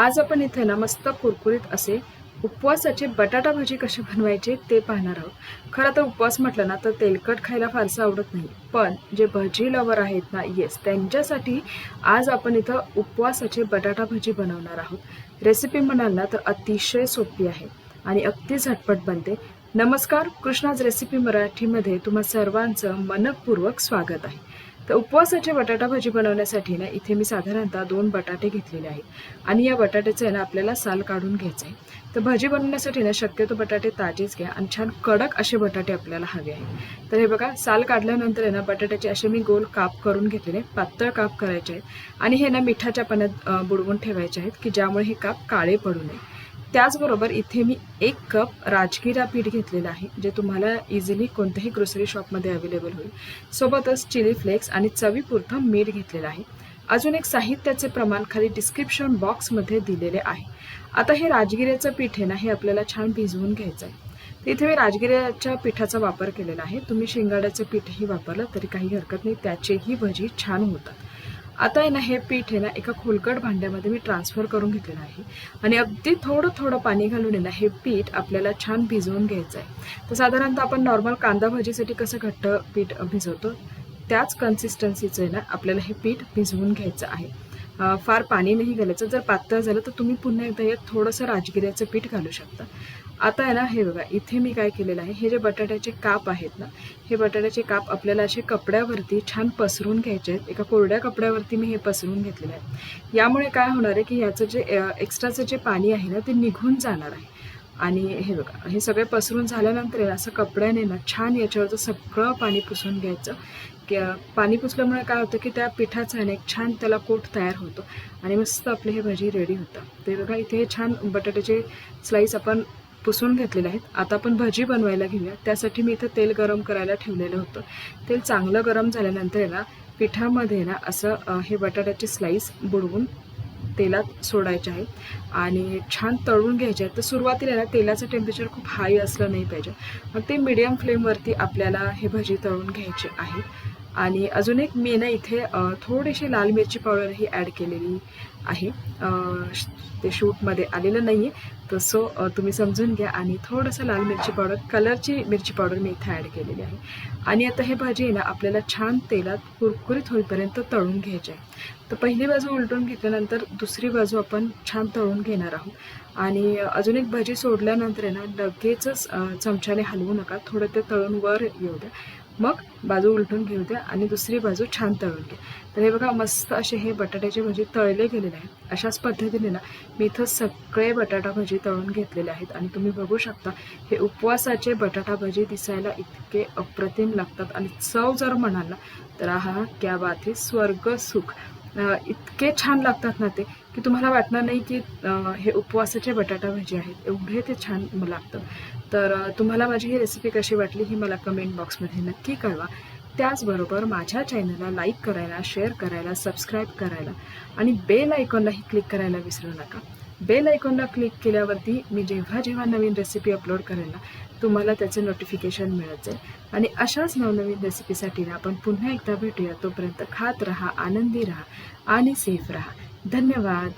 आज आपण इथे ना मस्त कुरकुरीत असे उपवासाचे बटाटा भाजी कशी बनवायचे ते पाहणार आहोत. खरं तर उपवास म्हटलं ना तर तेलकट खायला फारसं आवडत नाही. पण जे भजी लवर आहेत ना येस त्यांच्यासाठी आज आपण इथं उपवासाचे बटाटा भजी बनवणार आहोत. रेसिपी म्हणाल ना तर अतिशय सोपी आहे आणि अगदी झटपट बनते. नमस्कार कृष्णाज रेसिपी मराठीमध्ये तुम्हा सर्वांचं मनपूर्वक स्वागत आहे. तर उपवासाची बटाटा भाजी बनवण्यासाठी ना इथे मी साधारणतः दोन बटाटे घेतलेले आहेत. आणि या बटाट्याचं आहे ना आपल्याला साल काढून घ्यायचं आहे. तर भजी बनवण्यासाठी ना शक्यतो बटाटे ताजेच घ्या आणि छान कडक असे बटाटे आपल्याला हवे आहे तर हे बघा साल काढल्यानंतर आहे ना बटाट्याचे असे मी गोल काप करून घेतलेले पातळ काप करायचे आहेत. आणि हे ना मिठाच्या पाण्यात बुडवून ठेवायचे आहेत की ज्यामुळे हे काप काळे पडू नये. त्याचबरोबर इथे मी एक कप राजगिरा पीठ घेतलेलं आहे जे तुम्हाला इझिली कोणत्याही ग्रोसरी शॉपमध्ये अवेलेबल होईल. सोबतच चिली फ्लेक्स आणि चवीपुरतं मीठ घेतलेलं आहे. अजून एक साहित्याचे प्रमाण खाली डिस्क्रिप्शन बॉक्समध्ये दिलेले आहे. आता हे राजगिऱ्याचं पीठ आहे ना हे आपल्याला छान भिजवून घ्यायचं आहे. इथे मी राजगिऱ्याच्या पिठाचा वापर केलेला आहे. तुम्ही शेंगाड्याचं पीठही वापरलं तरी काही हरकत नाही त्याचेही भजी छान होतात. आता आहे ना हे पीठ आहे ना एका खोलकट भांड्यामध्ये मी ट्रान्सफर करून घेतलेलं आहे. आणि अगदी थोडं थोडं पाणी घालून आहे ना हे पीठ आपल्याला छान भिजवून घ्यायचं आहे तर साधारणतः आपण नॉर्मल कांदा भाजीसाठी कसं घट्ट पीठ भिजवतो त्याच कन्सिस्टन्सीचं आहे ना आपल्याला हे पीठ भिजवून घ्यायचं आहे. फार पाणी नाही घालायचं. जर पातळ झालं तर तुम्ही पुन्हा एकदा यात थोडंसं राजगिऱ्याचं पीठ घालू शकता. आता आहे ना हे बघा इथे मी काय केलेलं आहे हे जे बटाट्याचे काप आहेत ना हे बटाट्याचे काप आपल्याला असे कपड्यावरती छान पसरून घ्यायचे आहेत. एका कोरड्या कपड्यावरती मी हे पसरून घेतलेलं आहे. यामुळे काय होणार आहे की ह्याचं जे एक्स्ट्राचं जे पाणी आहे ना ते निघून जाणार आहे. आणि हे बघा हे सगळे पसरून झाल्यानंतर असं कपड्याने ना छान याच्यावरचं सगळं पाणी पुसून घ्यायचं. की पाणी पुसल्यामुळे काय होतं की त्या पिठाचा आहे एक छान त्याला कोट तयार होतो. आणि मस्त आपले हे भजी रेडी होतं. ते बघा इथे हे छान बटाट्याचे स्लाईस आपण पुसून घेतलेले आहेत. आता आपण भजी बनवायला घेऊया. त्यासाठी मी इथं तेल गरम करायला ठेवलेलं होतं. तेल चांगलं गरम झाल्यानंतर आहे ना पिठामध्ये ना असं हे बटाट्याचे स्लाईस बुडवून तेलात सोडायचे आहे. आणि छान तळून घ्यायचे आहेत तर सुरुवातीला ना तेलाचं टेम्परेचर खूप हाय असलं नाही पाहिजे. मग ते मीडियम फ्लेमवरती आपल्याला हे भजी तळून घ्यायचे आहे. आणि अजून एक मी ना इथे थोडीशी लाल मिरची पावडर ही ॲड केलेली आहे. ते शूटमध्ये आलेलं नाही आहे तसं तुम्ही समजून घ्या आणि थोडंसं लाल मिरची पावडर कलरची मिरची पावडर मी इथे ॲड केलेली आहे. आणि आता हे भाजी आहे ना आपल्याला छान तेलात कुरकुरीत होईपर्यंत तळून घ्यायचे आहे तर पहिली बाजू उलटून घेतल्यानंतर दुसरी बाजू आपण छान तळून घेणार आहोत. आणि अजून एक भजी सोडल्यानंतर आहे ना लगेचच चमच्याने हलवू नका. थोडं ते तळून वर येऊ द्या. मग बाजू उलटून घेऊ द्या आणि दुसरी बाजू छान तळून घ्या. तर हे बघा मस्त असे हे बटाट्याचे भजी तळले गेलेले आहेत. अशाच पद्धतीने ना मी इथं सगळे बटाटा भजी तळून घेतलेले आहेत. आणि तुम्ही बघू शकता हे उपवासाचे बटाटा भजी दिसायला इतके अप्रतिम लागतात. आणि चव जर म्हणाल ना तर हा क्या बात आहे स्वर्ग सुख. इतके छान लागतात ना ते की तुम्हाला वाटणार नाही की हे उपवासाचे बटाटा भजी आहेत. एवढे ते छान लागतं तर तुम्हाला माझी ही रेसिपी कशी वाटली ही मला कमेंट बॉक्समध्ये नक्की कळवा. त्याचबरोबर माझ्या चॅनलला लाईक करायला शेअर करायला सबस्क्राईब करायला आणि बेल आयकॉनलाही क्लिक करायला विसरू नका. बेल आयकॉनला क्लिक केल्यावरती मी जेव्हा जेव्हा नवीन रेसिपी अपलोड करेन ना तुम्हाला त्याचे नोटिफिकेशन मिळत जाईल. आणि अशाच नवनवीन रेसिपीसाठी ना आपण पुन्हा एकदा भेटूया. तोपर्यंत खात रहा आनंदी रहा आणि सेफ राहा. धन्यवाद.